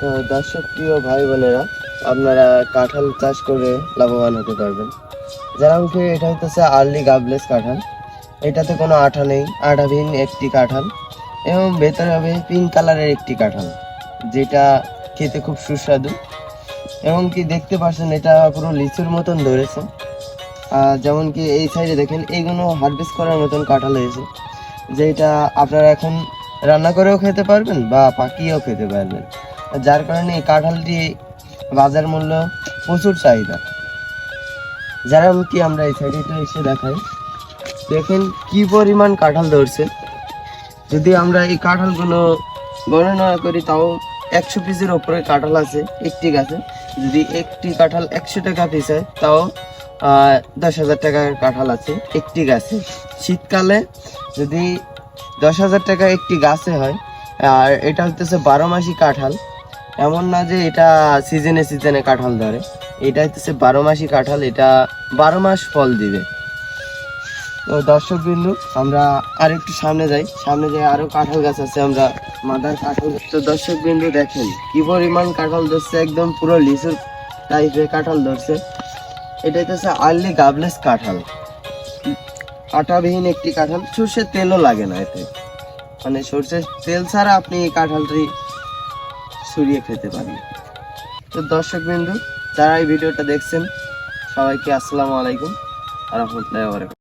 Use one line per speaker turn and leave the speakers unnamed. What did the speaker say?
তো দর্শক প্রিয় ভাই বোনেরা, আপনারা কাঁঠাল চাষ করে লাভবান হতে পারবেন। যেমন কি এটা হচ্ছে আর্লি গাবলেস কাঁঠাল। এটাতে কোনো আঠা নেই আঠাবিহীন একটি কাঁঠাল এবং ভেতরে হবে পিঙ্ক কালারের একটি কাঁঠাল, যেটা খেতে খুব সুস্বাদু। এবং কি দেখতে পাচ্ছেন, এটা পুরো লিচুর মতন ধরেছে। আর যেমন কি এই সাইডে দেখেন, এইগুলো হারভেস্ট করার মতন কাঁঠাল হয়েছে, যেটা আপনারা এখন রান্না করেও খেতে পারবেন বা পাকিয়েও খেতে পারবেন। যার কারণে এই কাঁঠালটি বাজার মূল্য প্রচুর চাহিদা। যারা কি আমরা এই সাইডে এসে দেখাই। দেখেন কি পরিমাণ কাঁঠাল ধরছে। যদি আমরা এই কাঁঠালগুলো গণনা করি, তাও একশো পিসের ওপরে কাঁঠাল আছে, একটি গাছে। যদি একটি কাঁঠাল একশো টাকা পিস হয়, তাও দশ হাজার টাকার কাঁঠাল আছে, একটি গাছে। শীতকালে যদি দশ হাজার টাকা একটি গাছে হয়, আর এটা হচ্ছে বারো মাসি কাঁঠাল এমন না যে এটা সিজনে সিজনে কাঁঠাল ধরে। এটা হচ্ছে বারো মাসি কাঁঠাল, এটা বারো মাস ফল দিবে। তো দর্শক বিন্দু, আমরা আর একটু সামনে যাই। সামনে যাই আরও কাঁঠাল গাছ আছে, আমরা মাদার কাঁঠাল। তো দর্শক বিন্দু, দেখেন কি পরিমাণ কাঁঠাল ধরছে, একদম পুরো লিচুর টাইপের কাঁঠাল ধরছে। এটা হচ্ছে আর্লি গাবলেস কাঁঠাল। আটাবিহীন একটি কাঁঠাল। সর্ষের তেলও লাগে না এতে। মানে সর্ষের তেল ছাড়া আপনি এই কাঁঠালটি ছড়িয়ে খেতে পারি। তো দর্শক বিন্দু যারা এই ভিডিওটা দেখছেন সবাইকে আসসালামু আলাইকুম রহমতুল্লাহ